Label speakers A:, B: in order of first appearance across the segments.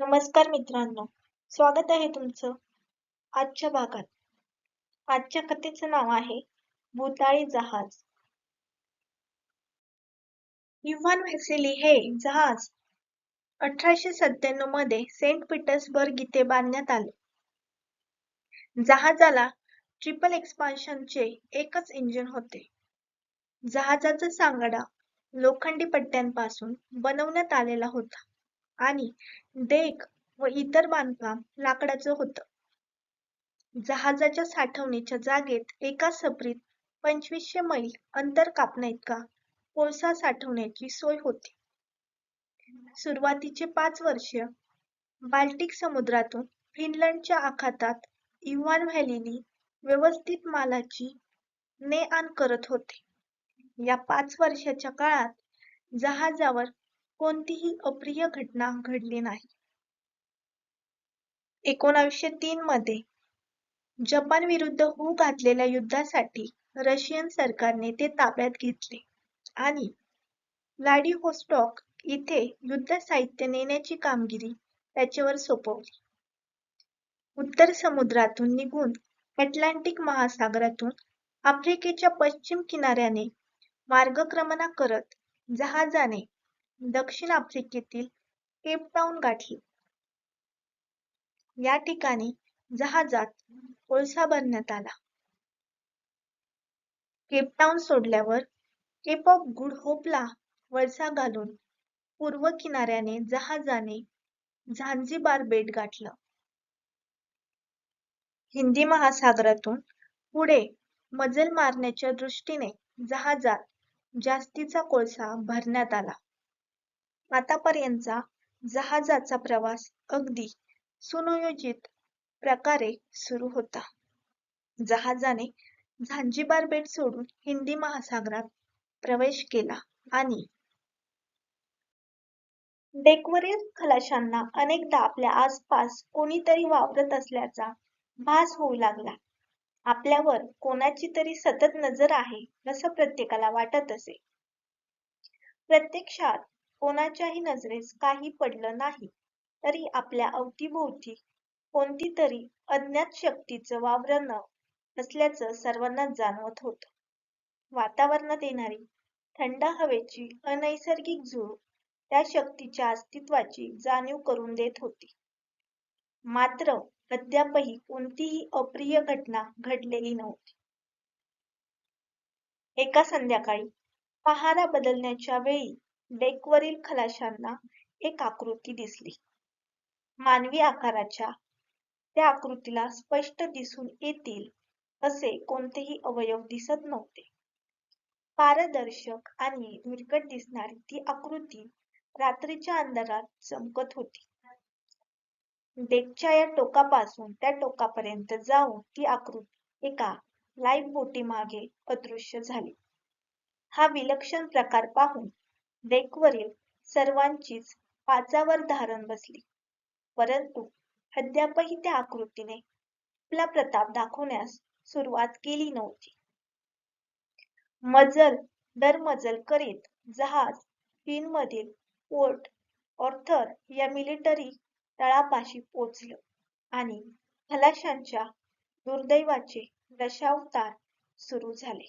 A: नमस्कार मित्रांनो स्वागत आहे तुमचं आजच्या भागात. आजच्या कथेचं नाव आहे भूताळी जहाज. इव्हान व्हेसेली हे जहाज अठराशे सत्त्याण्णवमध्ये सेंट पीटर्सबर्ग इथे बांधण्यात आले. जहाजाला ट्रिपल एक्सपान्शनचे एकच इंजिन होते. जहाजाचा सांगाडा लोखंडी पट्ट्यांपासून बनवण्यात आलेला होता. आणि डेक व इतर बांधकाम लाकडाचं होतं. जहाजाच्या साठवणीच्या जागेत एका सपरीत पंचवीसशे मैल अंतर कापण्याइतका कोळसा साठवण्याची सोय होती. सुरुवातीचे पाच वर्ष बाल्टिक समुद्रातून फिनलंडच्या आखातात इव्हान व्हॅलीनी व्यवस्थित मालाची ने आण करत होते. या पाच वर्षाच्या काळात जहाजावर कोणतीही अप्रिय घटना घडली नाही. एकोणावीसशे तीन मध्ये जपान विरुद्ध होऊ घातलेल्या युद्धासाठी रशियन सरकारने ते ताब्यात घेतले आणि व्लाडिव्होस्टॉक इथे युद्ध साहित्य नेण्याची कामगिरी त्याच्यावर सोपवली. उत्तर समुद्रातून निघून अटलांटिक महासागरातून आफ्रिकेच्या पश्चिम किनाऱ्याने मार्गक्रमणा करत जहाजाने दक्षिण आफ्रिकेतील केपटाऊन गाठली. या ठिकाणी जहाजात कोळसा भरण्यात आला. केपटाऊन सोडल्यावर केप ऑफ गुड होपला वळसा घालून पूर्व किनाऱ्याने जहाजाने झांझिबार बेट गाठलं. हिंदी महासागरातून पुढे मजल मारण्याच्या दृष्टीने जहाजात जास्तीचा कोळसा भरण्यात आला. आतापर्यंतचा जहाजाचा प्रवास अगदी सुनियोजित प्रकारे सुरू होता. जहाजाने झांझिबार बेट सोडून हिंदी महासागरात प्रवेश केला आणि डेकवरील खलाशांना अनेकदा आपल्या आसपास कोणीतरी वावरत असल्याचा भास होऊ लागला. आपल्यावर कोणाची तरी सतत नजर आहे असं प्रत्येकाला वाटत असे. प्रत्यक्षात कोणाच्याही नजरेस काही पडलं नाही तरी आपल्या अवतीभोवती कोणती तरी अज्ञात शक्तीचं वावरणं असल्याचं सर्वांनाच जाणवत होत. वातावरणात येणारी थंड हवेची अनैसर्गिक झुळूक त्या शक्तीच्या अस्तित्वाची जाणीव करून देत होती. मात्र अद्यापही कोणतीही अप्रिय घटना घडलेली नव्हती. एका संध्याकाळी पहारा बदलण्याच्या वेळी डेकवरील खलाशांना एक आकृती दिसली. मानवी आकाराच्या त्या आकृतीला स्पष्ट दिसून येतील असे कोणतेही अवयव दिसत नव्हते. पारदर्शक आणि विरकट दिसणारी ती आकृती रात्रीच्या अंधारात चमकत होती. डेकच्या या टोकापासून त्या टोकापर्यंत जाऊन ती आकृती एका लाईफ बोटी मागे अदृश्य झाली. हा विलक्षण प्रकार पाहून डेकवरील सर्वांचीच पाचावर धारण बसली. परंतु अद्यापही त्या आकृतीने आपला प्रताप दाखवण्यास सुरुवात केली नव्हती. मजल दर मजल करीत जहाज फिनमधील पोर्ट ऑर्थर या मिलिटरी तळापाशी पोचलं आणि खलाशांच्या दुर्दैवाचे दशावतार सुरू झाले.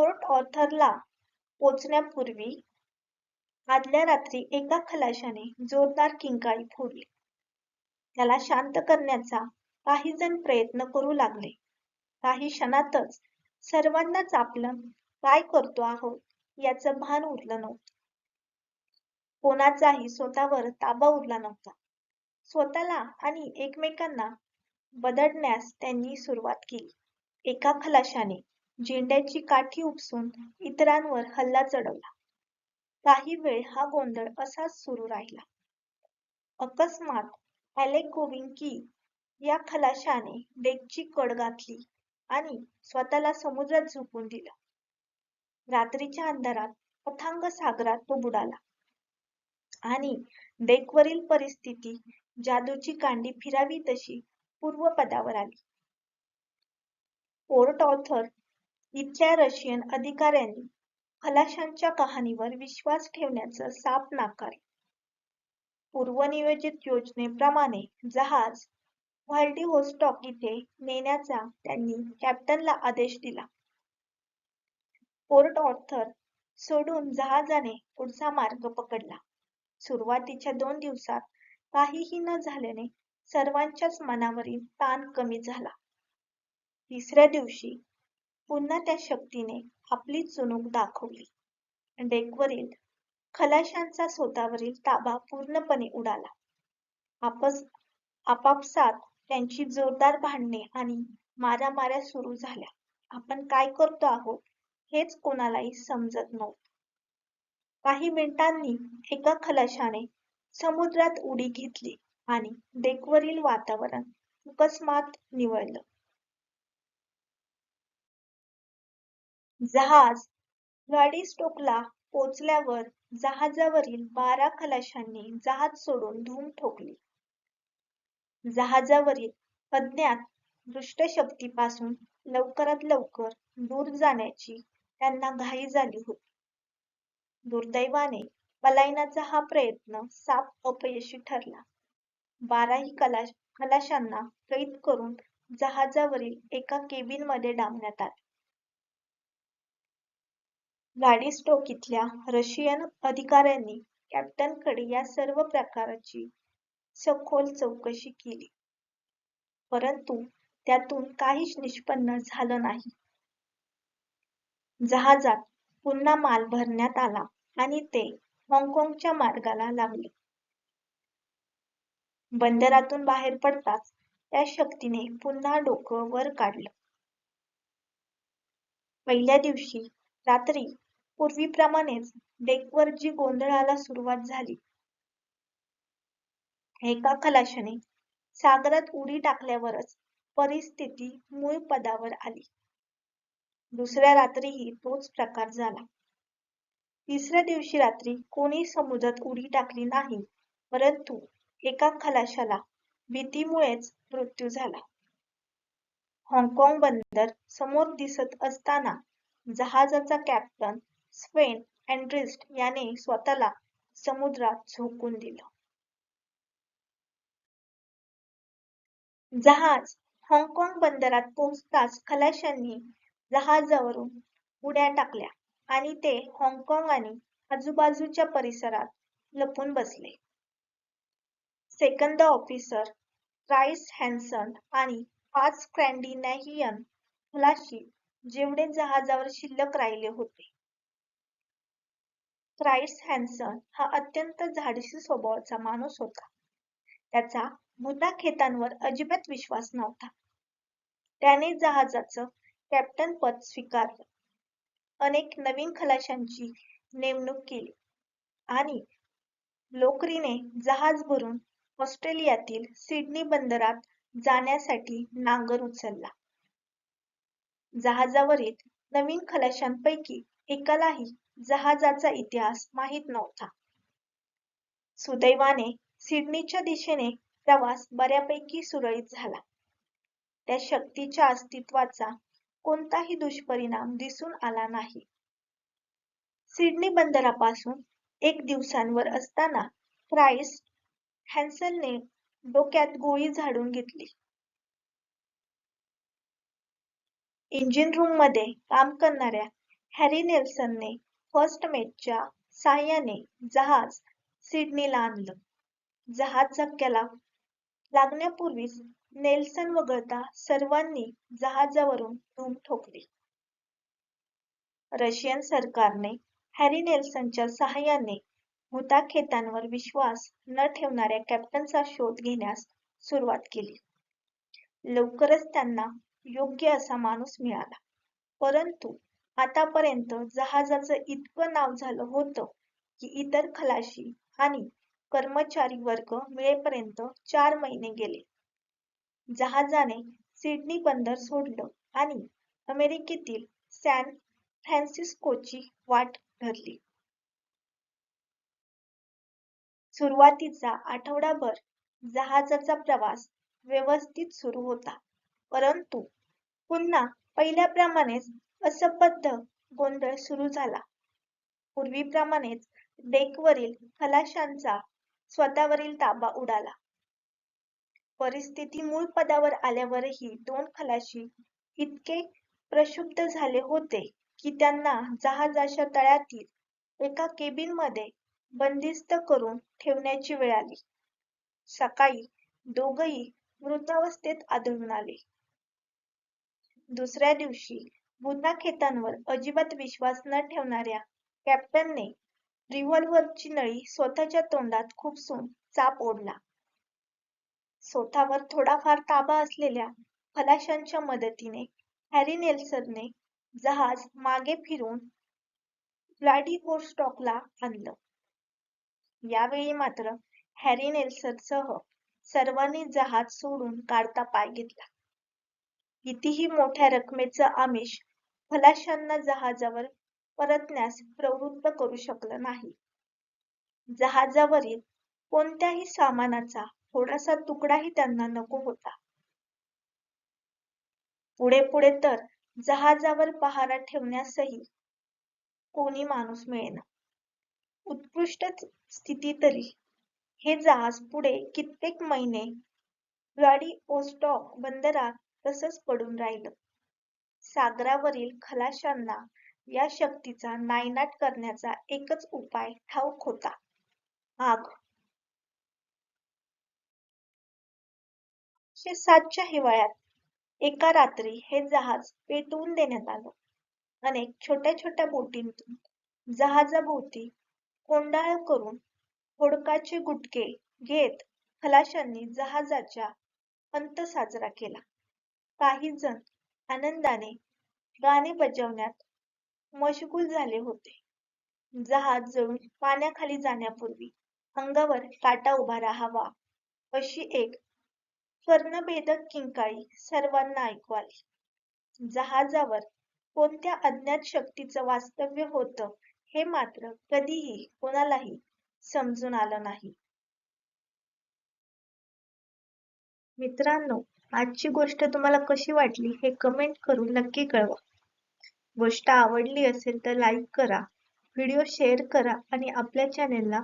A: पोर्ट ऑर्थरला पोचण्यापूर्वी आदल्या रात्री एका खलाशाने जोरदार किंकाळी फोडली. त्याला शांत करण्याचा काही जण प्रयत्न करू लागले. काही क्षणातच सर्वांनाच आपलं काय करतो आहोत याचं भान उरलं नव्हतं. कोणाचाही स्वतःवर ताबा उरला नव्हता. स्वतःला आणि एकमेकांना बदडण्यास त्यांनी सुरुवात केली. एका खलाशाने झेंड्याची काठी उपसून इतरांवर हल्ला चढवला. काही वेळ हा गोंधळ असाच सुरू राहिला. अकस्मात ॲलेक गोविंकी या खलाशाने डेकची कड घातली आणि स्वतःला समुद्रात झोपून दिलं. रात्रीच्या अंधारात अथांग सागरात तो बुडाला. आणि डेकवरील परिस्थिती जादूची कांडी फिरावी तशी पूर्वपदावर आली. पोर्ट ऑथर इथल्या रशियन अधिकाऱ्यांनी खलाशांच्या कहाणीवर विश्वास ठेवण्याचं साफ नाकार पूर्वनियोजित योजनेप्रमाणे जहाज व्लादिव्होस्टॉक इथे नेण्याचा त्यांनी कॅप्टनला आदेश दिला. पोर्ट ऑर्थर सोडून जहाजाने पुढचा मार्ग पकडला. सुरुवातीच्या दोन दिवसात काहीही न झाल्याने सर्वांच्याच मनावरील ताण कमी झाला. तिसऱ्या दिवशी पुन्हा त्या शक्तीने आपली चुणूक दाखवली. डेकवरील खलाशांचा स्वतःवरील ताबा पूर्णपणे उडाला. आपस आपापसात त्यांची जोरदार भांडणे आणि मारामाऱ्या सुरू झाल्या. आपण काय करतो आहोत हेच कोणालाही समजत नव्हतं. काही मिनिटांनी एका खलाशाने समुद्रात उडी घेतली आणि डेकवरील वातावरण अकस्मात निवळलं. जहाज व्लाडिस्टोकला पोचल्यावर जहाजावरील बारा खलाशांनी जहाज सोडून धूम ठोकली. जहाजावरील अज्ञात दुष्टशक्तीपासून लवकरात लवकर दूर जाण्याची त्यांना घाई झाली होती. दुर्दैवाने पलायनाचा हा प्रयत्न साफ अपयशी ठरला. बाराही खलाशांना कैद करून जहाजावरील एका केबिनमध्ये डांबण्यात आले. व्लाडिस्टोक इथल्या रशियन अधिकाऱ्यांनी कॅप्टनकडे या सर्व प्रकाराची सखोल चौकशी केली. परंतु त्यातून काहीच निष्पन्न झालं नाही. जहाजात पुन्हा माल भरण्यात आला आणि ते हाँगकाँगच्या मार्गाला लागले. बंदरातून बाहेर पडताच त्या शक्तीने पुन्हा डोकं वर काढलं. पहिल्या दिवशी रात्री पूर्वीप्रमाणेच डेकवर जी गोंधळाला सुरुवात झाली. एका खलाशाने सागरात उडी टाकल्यावरच परिस्थिती मूळ पदावर आली. दुसऱ्या रात्रीही तोच प्रकार झाला. तिसऱ्या दिवशी रात्री कोणी समुद्रात उडी टाकली नाही परंतु एका खलाशाला भीतीमुळेच मृत्यू झाला. हाँगकाँग बंदर समोर दिसत असताना जहाजाचा कॅप्टन स्वेन अँड्रिस्ट याने स्वतःला समुद्रात झोकून दिलं. जहाज हाँगकाँग बंदरात पोहोचताच खलाशांनी जहाजावरून उड्या टाकल्या आणि ते हाँगकाँग आणि आजूबाजूच्या परिसरात लपून बसले. सेकंद ऑफिसर राईस हॅन्सन आणि पाच स्कॅन्डिनेव्हियन खलाशी जेवढे जहाजावर शिल्लक राहिले होते. ट्राव्हिस हॅन्सन हा अत्यंत धाडसी स्वभावाचा माणूस होता. त्याचा भुताखेतांवर अजिबात विश्वास नव्हता. त्याने जहाजाचं कॅप्टनपद स्वीकारलं. अनेक नवीन खलाशांची नेमणूक केली आणि लोकरीने जहाज भरून ऑस्ट्रेलियातील सिडनी बंदरात जाण्यासाठी नांगर उचलला. जहाजावरील नवीन खलाशांपैकी एकालाही जहाजाचा इतिहास माहीत नव्हता. सुदैवाने सिडनीच्या दिशेने प्रवास बऱ्यापैकी सुरळीत झाला. त्या शक्तीच्या अस्तित्वाचा कोणताही दुष्परिणाम दिसून आला नाही. सिडनी बंदरापासून एक दिवसांवर असताना ट्राव्हिस हॅन्सनने डोक्यात गोळी झाडून घेतली. इंजिन रूममध्ये काम करणाऱ्या हॅरी नेल्सनने फर्स्ट मेटच्या साहाय्याने जहाज सिडनीला आणलं. जहाज धक्क्याला लागण्यापूर्वीच नेल्सन वगळता सर्वांनी जहाजावरून धूम ठोकली. रशियन सरकारने हॅरी नेल्सनच्या साहाय्याने भुताखेतांवर विश्वास न ठेवणाऱ्या कॅप्टनचा शोध घेण्यास सुरुवात केली. लवकरच त्यांना योग्य असा माणूस मिळाला. परंतु आतापर्यंत जहाजाचं इतकं नाव झालं होतं की इतर खलाशी आणि कर्मचारी वर्ग मिळेपर्यंत चार महिने गेले. जहाजाने सिडनी बंदर सोडलं आणि अमेरिकेतील सॅन फ्रान्सिस्कोची वाट धरली. सुरुवातीचा आठवडाभर जहाजाचा प्रवास व्यवस्थित सुरू होता. परंतु पुन्हा पहिल्याप्रमाणेच असंबद्ध गोंधळ सुरू झाला. पूर्वीप्रमाणेच डेकवरील खलाशांचा स्वतःवरील ताबा उडाला. परिस्थिती मूळ पदावर आल्यावरही दोन खलाशी इतके प्रक्षुब्ध झाले होते की त्यांना जहाजाच्या तळातील एका केबिनमध्ये बंदिस्त करून ठेवण्याची वेळ आली. सकाळी दोघंही मृतावस्थेत आढळून आले. दुसऱ्या दिवशी भूताखेतांवर अजिबात विश्वास न ठेवणाऱ्या कॅप्टनने रिव्हॉल्व्हरची नळी स्वतःच्या तोंडात खुपसून चाप ओढला. स्वतःवर थोडाफार ताबा असलेल्या खलाशांच्या मदतीने हॅरी नेल्सनने जहाज मागे फिरवून व्लादिव्होस्टॉकला आणलं. यावेळी मात्र हॅरी नेल्सनसह सर्वांनी जहाज सोडून काढता पाय घेतला. कितीही मोठ्या रकमेचं आमिष खलाशांना जहाजावर परतण्यास प्रवृत्त करू शकलं नाही. जहाजावरील कोणत्याही सामानाचा थोडासा तुकडाही त्यांना नको होता. पुढे पुढे तर जहाजावर पहारा ठेवण्यासही कोणी माणूस मिळेना. उत्कृष्ट स्थितीतली हे जहाज पुढे कित्येक महिने व्लादिवोस्टॉक बंदरात तसंच पडून राहिलं. सागरावरील खलाशांना या शक्तीचा नायनाट करण्याचा एकच उपाय ठाऊक होता, आग. सातच्या हिवाळ्यात एका रात्री हे जहाज पेटवून देण्यात आलं. अनेक छोट्या छोट्या बोटींतून जहाजाभोवती कोंडाळं करून होडकाचे गुटके घेत खलाशांनी जहाजाचा अंत साजरा केला. काही जण आनंदाने गाणे बजावण्यात मशगूल झाले होते. जहाज जळून पाण्याखाली जाण्यापूर्वी अंगावर काटा उभा राहावा अशी एक स्वर्णभेदक किंकाळी सर्वांना ऐकू आली. जहाजावर कोणत्या अज्ञात शक्तीचं वास्तव्य होतं हे मात्र कधीही कोणालाही समजून आलं नाही. मित्रांनो, आजची गोष्ट तुम्हाला कशी वाटली हे कमेंट करून नक्की कळवा. गोष्ट आवडली असेल तर लाईक करा, व्हिडिओ शेअर करा आणि आपल्या चॅनेलला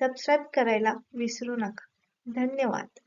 A: सबस्क्राईब करायला विसरू नका. धन्यवाद.